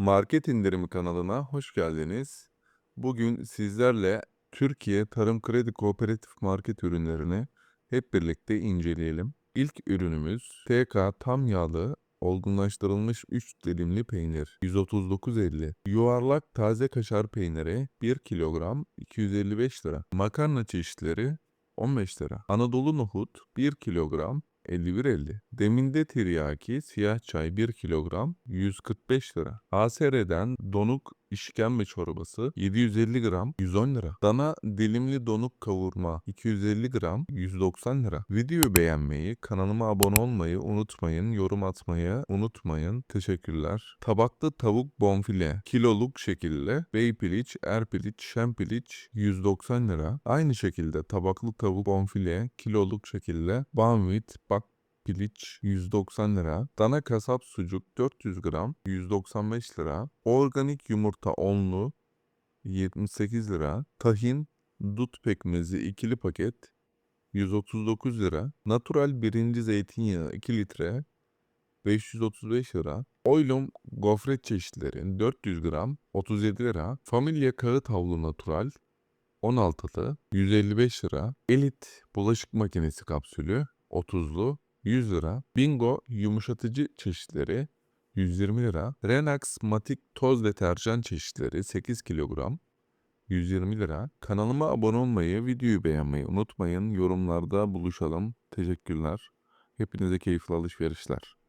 Market indirimi kanalına hoş geldiniz. Bugün sizlerle Türkiye Tarım Kredi Kooperatif Market ürünlerini hep birlikte inceleyelim. İlk ürünümüz TK tam yağlı olgunlaştırılmış 3 dilimli peynir 139.50. Yuvarlak taze kaşar peyniri 1 kilogram 255 lira. Makarna çeşitleri 15 lira. Anadolu nohut 1 kilogram 51.50. Deminde tiryaki siyah çay 1 kilogram 145 lira. ASR'den donuk işkembe çorbası 750 gram 110 lira. Dana dilimli donuk kavurma 250 gram 190 lira. Videoyu beğenmeyi, kanalıma abone olmayı unutmayın, yorum atmayı unutmayın. Teşekkürler. Tabaklı tavuk bonfile kiloluk şekilde bey piliç, er piliç, şen piliç 190 lira. Aynı şekilde tabaklı tavuk bonfile kiloluk şekilde banvit, bak piliç 190 lira. Dana kasap sucuk 400 gram 195 lira. Organik yumurta onlu 78 lira. Tahin dut pekmezi ikili paket 139 lira. Natural birinci zeytinyağı 2 litre 535 lira. Oylum gofret çeşitleri 400 gram 37 lira. Familya kağıt havlu natural 16'lı 155 lira. Elit bulaşık makinesi kapsülü 30'lu 100 lira. Bingo yumuşatıcı çeşitleri 120 lira. Renax Matik toz deterjan çeşitleri 8 kilogram 120 lira. Kanalıma abone olmayı, videoyu beğenmeyi unutmayın. Yorumlarda buluşalım. Teşekkürler. Hepinize keyifli alışverişler.